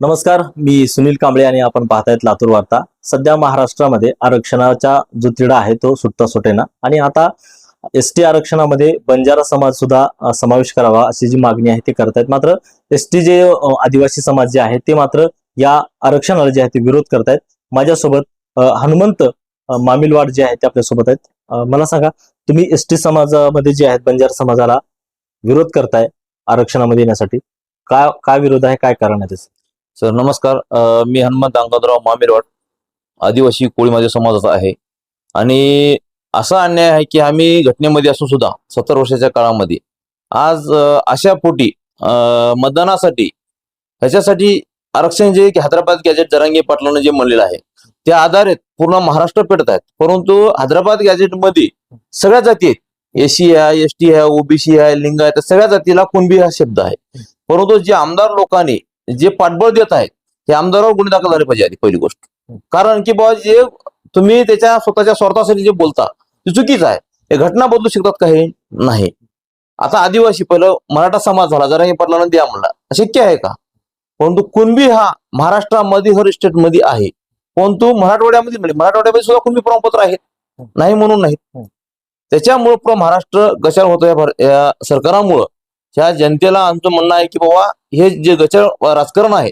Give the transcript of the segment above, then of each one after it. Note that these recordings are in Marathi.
नमस्कार मी सुनील कांबळे आणि आपण पाहतायत लातूर वार्ता. सध्या महाराष्ट्रामध्ये आरक्षणाचा जो तिढा आहे तो सुटता सुटेना. आणि आता एसटी आरक्षणामध्ये बंजारा समाज सुद्धा समावेश करावा अशी जी मागणी आहे ती करतायत. मात्र एसटी जे आदिवासी समाज जे आहे ते मात्र या आरक्षणाला जे आहे ते विरोध करतायत. माझ्यासोबत हनुमंत मामिलवाड जे आहेत ते आपल्यासोबत आहेत. मला सांगा तुम्ही एसटी समाजामध्ये जे आहेत बंजारा समाजाला विरोध करताय आरक्षणामध्ये येण्यासाठी. काय काय विरोध आहे? काय कारण आहे त्याचं? सर नमस्कार. मी हनुमंत अंगदराव मामिरवाड आदिवासी कोळी माझ्या समाजाचा आहे. आणि असा अन्याय आहे की आम्ही घटनेमध्ये असून सुद्धा सत्तर वर्षाच्या काळामध्ये आज अशा पोटी मतदानासाठी ह्याच्यासाठी आरक्षण जे हैदराबाद गॅजेट जरांगे पाटलांना जे म्हणलेलं आहे त्या आधारित पूर्ण महाराष्ट्र पेटत आहेत. परंतु हैदराबाद गॅजेटमध्ये सगळ्या जाती आहेत. एसी आहे एस टी आहे ओबीसी आहे लिंग आहे, सगळ्या जातीला कुणबी हा शब्द आहे. परंतु जे आमदार लोकांनी जे पाठबळ देत आहेत ते आमदारावर गुन्हे दाखल झाले पाहिजे आधी पहिली गोष्ट. कारण की बाबा जे तुम्ही त्याच्या स्वतःच्या स्वार्थासाठी जे बोलता ते चुकीचं आहे. हे घटना बदलू शकतात का हे? नाही. आता आदिवासी पहिलं मराठा समाज झाला जरा हे पडला द्या म्हणला. शक्य आहे का? परंतु कुणबी हा महाराष्ट्रामध्ये हर स्टेटमध्ये आहे. परंतु मराठवाड्यामध्ये म्हणजे मराठवाड्यामध्ये सुद्धा कुणबी प्रमाणपत्र आहेत नाही म्हणून नाही. त्याच्यामुळे महाराष्ट्र गचार होतो या सरकारामुळं. ह्या जनतेला आमचं म्हणणं आहे की बाबा हे जे गचर राजकारण आहे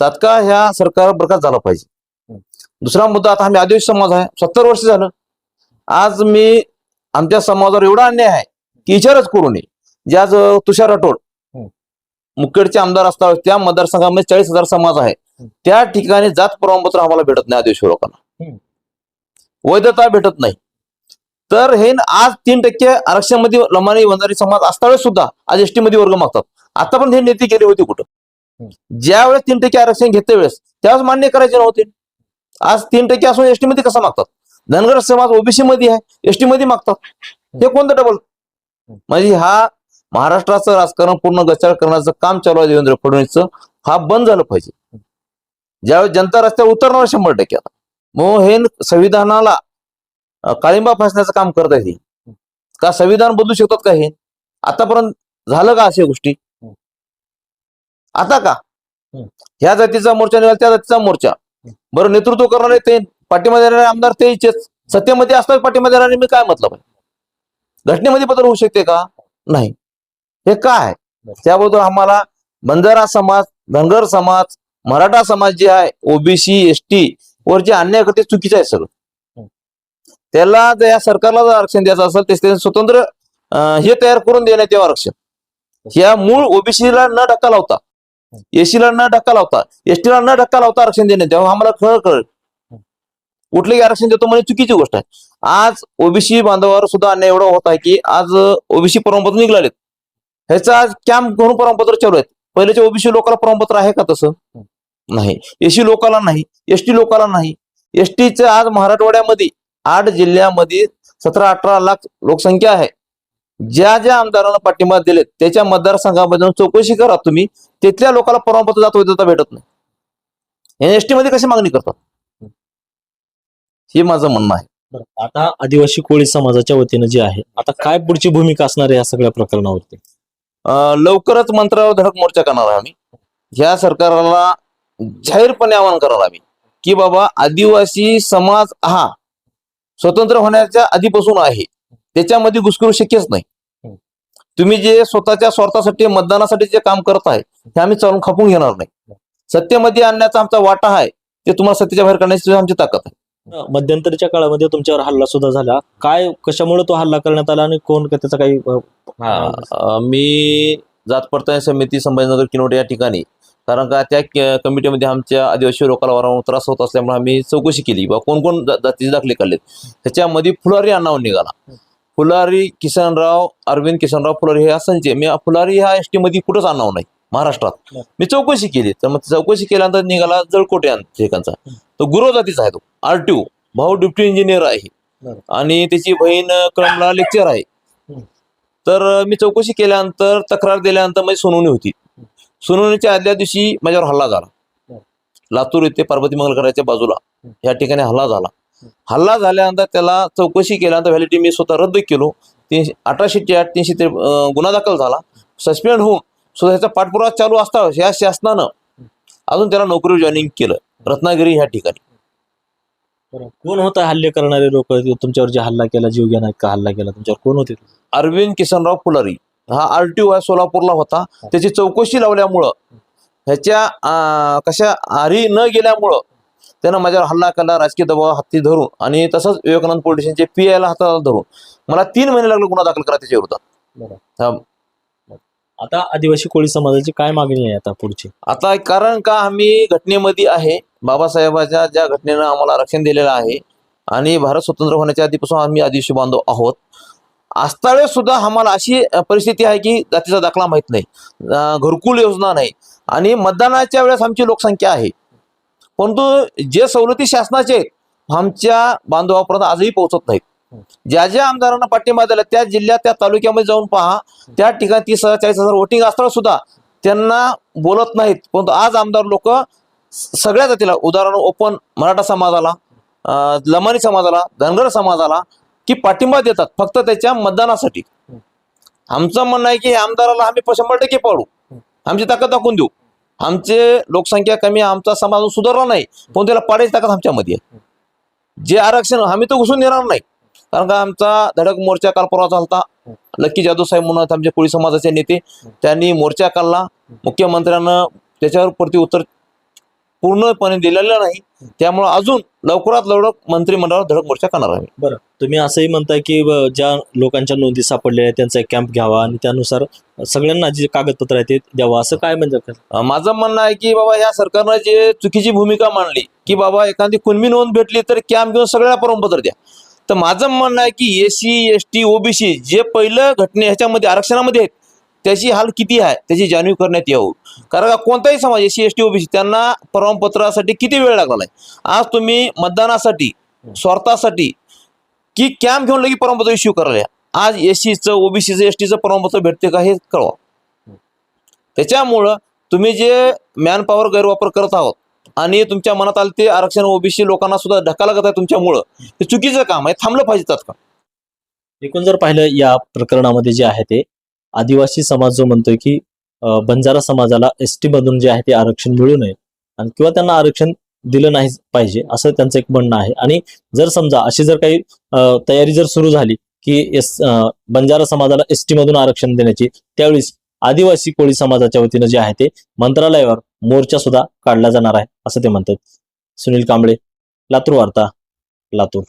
तात्काळ ह्या सरकार बरखास्त झालं पाहिजे. दुसरा मुद्दा आता आम्ही आदिवासी समाज आहे सत्तर वर्ष झालं. आज मी आमच्या समाजावर एवढा अन्याय आहे की विचारच करू नये. जे आज तुषार राठोड. मुखेडचे आमदार असतात त्या मतदारसंघामध्ये चाळीस हजार समाज आहे. त्या ठिकाणी जात प्रमाणपत्र आम्हाला भेटत नाही आदिवासी लोकांना. वैधता भेटत नाही. तर हे न आज तीन टक्के आरक्षणामध्ये लमानी वंजारी समाज असतावेळेस सुद्धा आज एसटी मध्ये वर्ग मागतात. आता पण हे नेते गेले होते कुठं? ज्या वेळेस तीन टक्के आरक्षण घेते वेळेस त्यावेळेस मान्य करायचे नव्हते. आज तीन टक्के असून एसटी मध्ये कसं मागतात? धनगर समाज ओबीसी मध्ये आहे एसटी मध्ये मागतात. हे कोणतं डबल म्हणजे हा महाराष्ट्राचं राजकारण पूर्ण गचाळ करण्याचं काम चालू आहे देवेंद्र फडणवीसचं. हा बंद झालं पाहिजे. ज्यावेळेस जनता रस्त्यावर उतरणार शंभर टक्के. आता मग हे संविधानाला काळिंबा फासण्याचं काम करत आहे का संविधान बदलू शकतात का हे? आतापर्यंत झालं का अशा गोष्टी? आता का? ह्या जातीचा मोर्चा निघाला त्या जातीचा मोर्चा. बरं नेतृत्व करणारे ते पाठीमध्ये देणारे आमदार ते सत्तेमध्ये असतात पाठीमध्ये येणारे मी काय म्हटलं घटनेमध्ये बदल होऊ शकते का? नाही. हे काय? त्याबद्दल आम्हाला बंजारा समाज धनगर समाज मराठा समाज जे आहे ओबीसी एस टी वर जे अन्याय करते चुकीचं आहे सगळं. त्याला जर या सरकारला जर आरक्षण द्यायचं असेल ते स्वतंत्र अं, हे तयार करून देण्यात यावं आरक्षण. या मूळ ओबीसीला न धक्का लावता एसीला न धक्का लावता एसटीला न धक्का लावता आरक्षण देण्यात यावं आम्हाला खरं कळलं. कुठलंही आरक्षण देतो म्हणजे चुकीची गोष्ट आहे. आज ओबीसी बांधवावर सुद्धा अन्याय एवढा होत आहे की आज ओबीसी प्रमाणपत्र निघालेत. ह्याचं आज कॅम्प करून प्रमाणपत्र चालू आहेत. पहिल्याच्या ओबीसी लोकांना प्रमाणपत्र आहे का तसं? नाही. एसी लोकांना नाही. एसटी लोकांना नाही. एसटीचं आज मराठवाड्यामध्ये आठ जिल्ह्यामध्ये सतरा अठरा लाख लोकसंख्या आहे. ज्या ज्या आमदारांना पाठिंबा दिलेत त्याच्या मतदारसंघामध्ये चौकशी करा तुम्ही. तिथल्या लोकांना प्रमाणपत्र जात वैधता भेटत नाही. एसटी मध्ये कशी मागणी करतात? हे माझं म्हणणं आहे. आता आदिवासी कोळी समाजाच्या वतीनं जे आहे आता काय पुढची भूमिका असणार आहे या सगळ्या प्रकरणावरती? लवकरच मंत्रालय धडक मोर्चा करणार आम्ही. ह्या सरकारला जाहीरपणे आवाहन करणार आम्ही की बाबा आदिवासी समाज हा स्वतंत्र होण्याच्या आधीपासून आहे. त्याच्यामध्ये घुसखोरी शक्यच नाही. तुम्ही जे स्वतःच्या स्वार्थासाठी मतदानासाठी जे काम करत आहे ते आम्ही चालून खापून घेणार नाही. सत्तेमध्ये आणण्याचा आमचा वाटा आहे. ते तुम्हाला सत्तेच्या बाहेर करण्याची आमची ताकद आहे. मध्यंतरीच्या काळामध्ये तुमच्यावर हल्ला सुद्धा झाला. काय कशामुळे तो हल्ला करण्यात आला आणि कोण का त्याचा काही मी जात पडताळणी समिती संभाजीनगर किनवट या ठिकाणी कारण का त्या कमिटीमध्ये आमच्या आदिवासी लोकांना वारंवार त्रास होत असल्यामुळे आम्ही चौकशी केली. बा कोण कोण जातीचे दाखले काढलेत? त्याच्यामध्ये फुलारी अण्णावर निघाला. फुलारी किसनराव अरविंद किसनराव फुलारी हे असंचे मी फुलारी ह्या एसमध्ये कुठंच आणावं नाही महाराष्ट्रात. मी चौकशी केली. तर मग चौकशी केल्यानंतर निघाला जळकोटे या ठिकाणचा. तो गुरु जातीचा आहे तो. आरटीओ भाऊ डिप्टी इंजिनियर आहे. आणि त्याची बहीण क्रमला लेक्चर आहे. तर मी चौकशी केल्यानंतर तक्रार दिल्यानंतर माझी सुनावणी होती. सुनावणीच्या आदल्या दिवशी माझ्यावर हल्ला झाला. लातूर येथे पार्वती मंगलकराच्या बाजूला या ठिकाणी हल्ला झाला. हल्ला झाल्यानंतर त्याला चौकशी केल्यानंतर व्हॅलिटी मी स्वतः रद्द केलो. तीनशे अठराशे आठ तीनशे ते गुन्हा दाखल झाला. सस्पेंड होऊन सुद्धा ह्याचा पाठपुरावा चालू असता या शासनानं अजून त्याला नोकरी जॉईनिंग केलं रत्नागिरी ह्या ठिकाणी. कोण होता हल्ले करणारे लोक? तुमच्यावर जे हल्ला केला जीव घेणार का हल्ला केला तुमच्यावर कोण होते? ते? अरविंद किसनराव फुलारी हा आरटीओ आहे सोलापूरला होता. त्याची चौकशी लावल्यामुळं ह्याच्या कशा आरी न गेल्यामुळं त्यानं माझ्यावर हल्ला केला राजकीय दबाव हाती धरून आणि तसंच विवेकानंद पोलीस स्टेशनचे पी आयला हाताला धरून. मला तीन महिने लागले गुन्हा दाखल करा त्याच्या विरोधात हा. आता आदिवासी कोळी समाजाची काय मागणी आहे आता पुढची? आता कारण का आम्ही घटनेमध्ये आहे बाबासाहेबाच्या ज्या घटनेनं आम्हाला आरक्षण दिलेलं आहे आणि भारत स्वतंत्र होण्याच्या आधीपासून आम्ही आदिवासी बांधव आहोत. आस्तावेळेस सुद्धा आम्हाला अशी परिस्थिती आहे की जातीचा दाखला माहीत नाही. घरकुल योजना नाही. आणि मतदानाच्या वेळेस आमची लोकसंख्या आहे. परंतु जे सवलती शासनाचे आहेत, आमच्या बांधवापर्यंत आजही पोहोचत नाहीत. ज्या ज्या आमदारांना पाठिंबा दिला त्या जिल्ह्यात त्या तालुक्यामध्ये जाऊन पहा त्या ठिकाणी तीस हजार चाळीस हजार वोटिंग असताना सुद्धा त्यांना बोलत नाहीत. परंतु आज आमदार लोक सगळ्या जातीला उदाहरण ओपन मराठा समाजाला लमानी समाजाला धनगर समाजाला की पाठिंबा देतात फक्त त्याच्या मतदानासाठी. आमचं म्हणणं आहे की आमदाराला आम्ही शंभर टक्के पाडू. आमची ताकद दाखवून देऊ. आमचे लोकसंख्या कमी आमचा समाज सुधारला नाही पण त्याला पाडायची ताकद आमच्यामध्ये आहे. जे आरक्षण आम्ही तर घुसून देणार नाही. कारण का आमचा धडक मोर्चा काल परवा झालता. लक्की जाधव साहेब म्हणून आमचे कोळी समाजाचे नेते. त्यांनी मोर्चा काढला. मुख्यमंत्र्यांना त्याच्यावर प्रति उत्तर पूर्णपणे दिलेलं नाही. त्यामुळे अजून लवकरात लवकर मंत्रिमंडळावर धडक मोर्चा करणार आहे बरं. तुम्ही असंही म्हणताय की ज्या लोकांच्या नोंदी सापडल्या आहेत त्यांचा एक कॅम्प घ्यावा आणि त्यानुसार सगळ्यांना जे कागदपत्र आहेत ते द्यावं. असं काय म्हणजे? माझं म्हणणं आहे की बाबा या सरकारनं जे चुकीची भूमिका मांडली की बाबा एखादी कुणबी नोंद भेटली तर कॅम्प घेऊन सगळ्याला प्रमाणपत्र द्या. तर माझं म्हणणं आहे की एसी एस टी ओबीसी जे पहिलं घटने ह्याच्यामध्ये आरक्षणामध्ये आहेत त्याची हाल किती आहे त्याची जाणीव करण्यात यावं. कारण का कोणताही समाज एसी एस टी ओबीसी त्यांना प्रमाणपत्रासाठी किती वेळ लागला आहे? आज तुम्ही मतदानासाठी स्वार्थासाठी की कॅम्प घेऊन लगी प्रमाणपत्र इश्यू करायला आज एसीचं ओबीसीचं एस टीचं प्रमाणपत्र भेटते का हे कळवा. त्याच्यामुळं तुम्ही जे मॅन पॉवर गैरवापर करत आहोत आणि तुमच्या मनात आले ते आरक्षण ओबीसी लोकांना सुद्धा धक्का लागत आहे तुमच्यामुळं हे चुकीचं काम आहे थांबलं पाहिजे तात्काळ. एकूण जर पाहिलं या प्रकरणामध्ये जे आहे ते आदिवासी समाज जो म्हणतोय की बंजारा समाजाला एस टी मधून जे आहे ते आरक्षण मिळू नये आणि किंवा त्यांना आरक्षण दिलं नाही पाहिजे असं त्यांचं एक म्हणणं आहे. आणि जर समजा अशी जर काही अं, तयारी जर सुरू झाली की एस बंजारा समाजाला एस टी मधून आरक्षण देण्याची त्यावेळेस आदिवासी कोळी समाजाच्या वतीनं जे आहे ते मंत्रालयावर मोर्चा सुद्धा काढला जाणार आहे असं ते म्हणतात. सुनील कांबळे लातूर वार्ता लातूर.